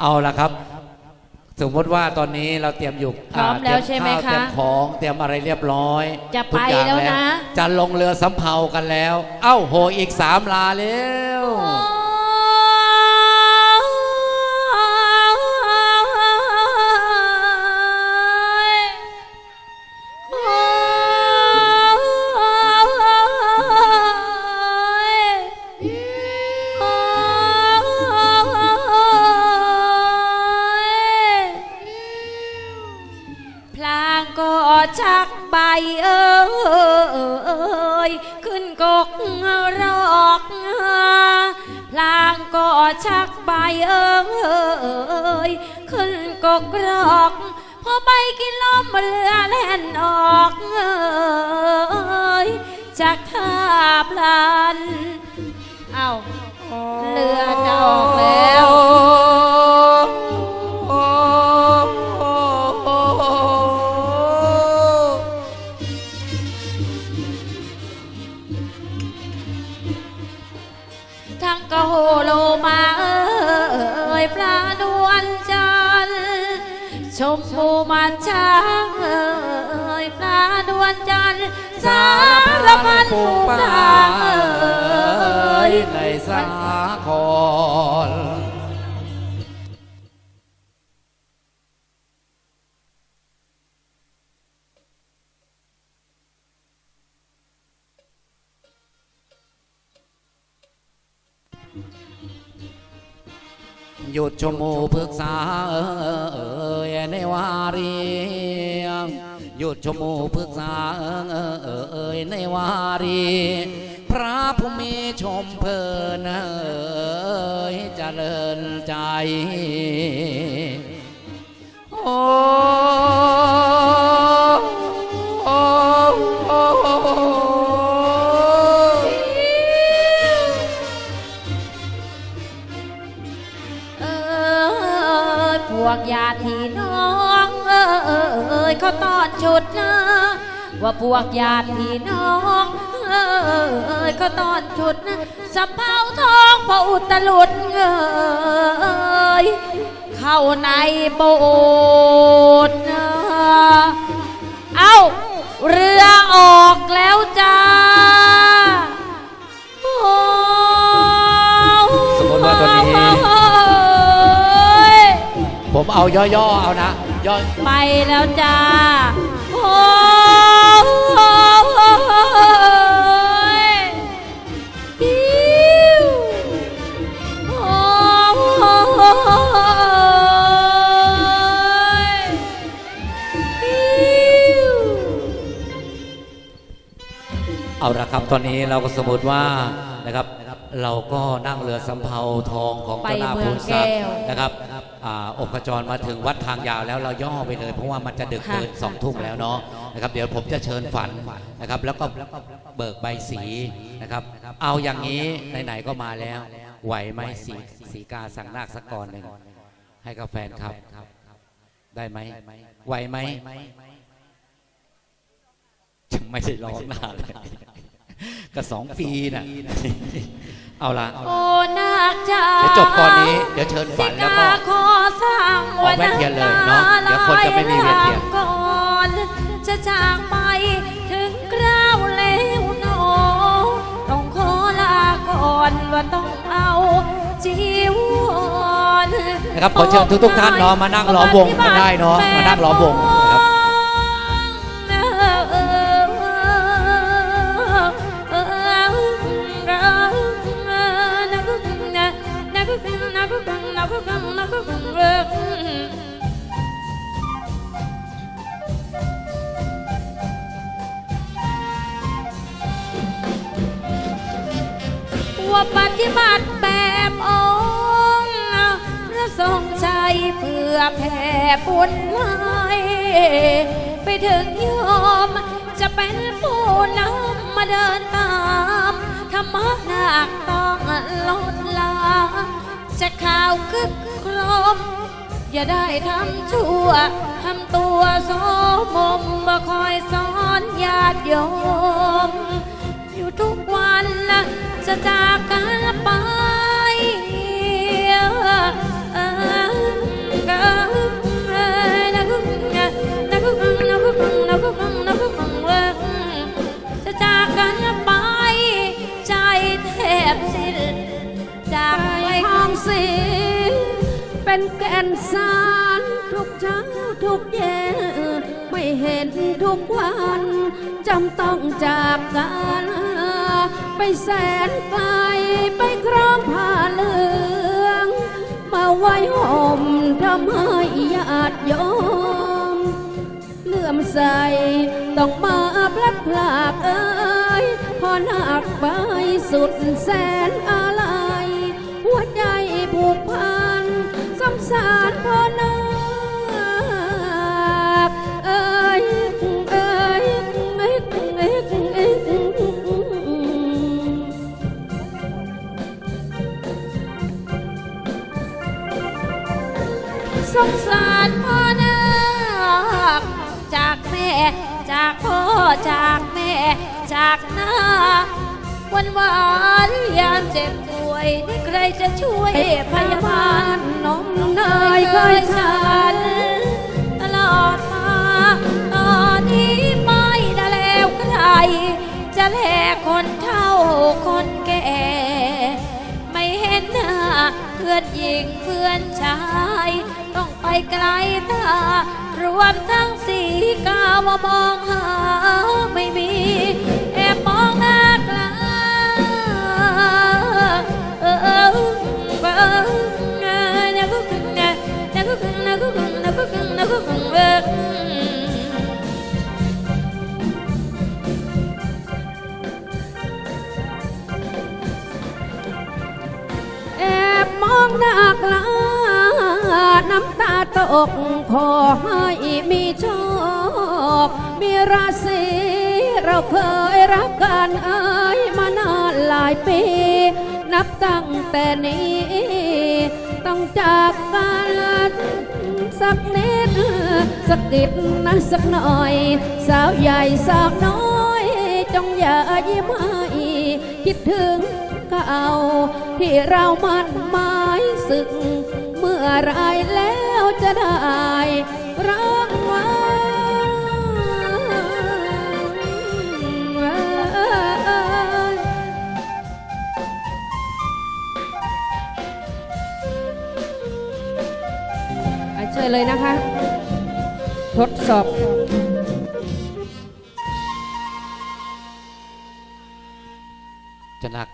เอาละครับ สมมติว่าตอนนี้เราเตรียมอยู่พร้อมแล้วเตยใช่ไหมข้าวคะเตรียมของเตรียมอะไรเรียบร้อยจะทุกไปอย่างแล้วนะ จะลงเรือสำเภากันแล้ว เอ้าโหอีกสามลาแล้ว ชักใบเอ้ยขึ้นกกรอกพลางก็ชักใบเอ้ยขึ้นกกรอกพอใบกินล้อมเรือแล่นออกเอ้ยจากท่าพลัน เอาเรือจะออกแล้ว ชมพูมาช้างเอ่ยปลาดวนจันทร์สารพันฝูงทางเอ่ยในสาคร หยุดชมูพึกษาเอยในวารีหยุดชมูพึกษาเอยในวารี พระผู้มีชมเพลินเอยเจริญใจ โอ้ วกญาติพี่น้องเอ้ยเขาต้อนชุดนะว่าพวกญาติพี่น้องเอ้ยเขาต้อนชุดนะสำเภาทองพระอุตลุดเอยเข้าในโบสถ์เอ้าเรือออกแล้วจ้า ผมเอาย่อๆ เอานะ ย่อ ไปแล้วจ้า โอ้ยอิ๊วโอ้ยอิ๊วเอาละครับ ตอนนี้เราก็สมมติว่านะครับ เราก็นั่งเรือสำเภาทองของเจ้าหน้าไปเมืพูองนทรัพย์แก้วนะครับอ่าอบขจรมาถึงวัดทางยาวแล้วเราย่อไปเลย เพราะว่ามันจะดึกค่ะเกินสองทุ่มแล้วเนาะนะครับ เดี๋ยวผมจะเชิญฝันนะครับ แล้วก็เบิกใบสีนะครับ เอาอย่างนี้ไหนๆก็มาแล้ว ไหวไหมสีสีกาสั่งนาคสักกรหนึ่งให้กับแฟนครับ ได้ไหมไหวไหมยังไม่ได้ร้องนานเลยก็สองปีน่ะ เอาละโอ้นาคจ้าเดี๋ยวจบก่อนนี้ เดี๋ยวเชิญฝันแล้วก็สิาขอสร้างออกแว่นเทียนเลยเนาะเดี๋ยวคนจะไม่มีเวียนเทียนก่อนจะจากไปถึงคราวแล้วหนอต้องขอลาก่อนว่าต้องเอาจีวรนะครับขอเชิญทุกๆท่านเนาะมานั่งล้อมวงกันได้เนาะมานั่งล้อมวง นะครับว่าปฏิบัติแบบองค์พระทรงชัยเพื่อแผ่บุญให้ไปถึงโยมจะเป็นผู้นำมาเดินตามธรรมะนาคต้องลดลา จะข่าวคึกโครม อย่าได้ทำชั่วทำตัวโสมมบ่คอยสอนญาติโยม อยู่ทุกวันนะจะจากกันไป เป็นแก่นสารทุกเช้าทุกเย็นไม่เห็นทุกวันจำต้องจากกันไปแสนไกลไปครองผ้าเหลือง มาไว้ห่มทำให้ญาติโยมเลื่อมใสต้องมาพลัดพรากเอ้ยพอนักไปสุดแสนอ สงสารพ่อนาคจากแม่ จากพ่อจากแม่ จากนาวันวานยามเจ็บป่วยนี่ใครจะช่วยพยาบาลน้องเนยเคยฉัน ตลอดมา ตอนนี้ไม่ได้แล้วใคร จะแลคนเท่าคน พื่อนหญิงเพื่อนชาย ต้องไปไกลตารวมทั้งสีกาวมองหาไม่มี แอบมองหน้า อบมองหน้ากลาน้ำตาตกขอให้มีโชค มีราศีเราเคยรักกันเอ้ยมานานหลายปี นับตั้งแต่นี้ ต้องจากกันสักนิด สักนิดนะสักหน่อย สาวใหญ่สาวน้อย จงอย่ายิ้มให้คิดถึงเก่าที่เรามันมา สึก เมื่อไรแล้วจะได้รักไว้อะเชิญเลยนะคะ ทดสอบ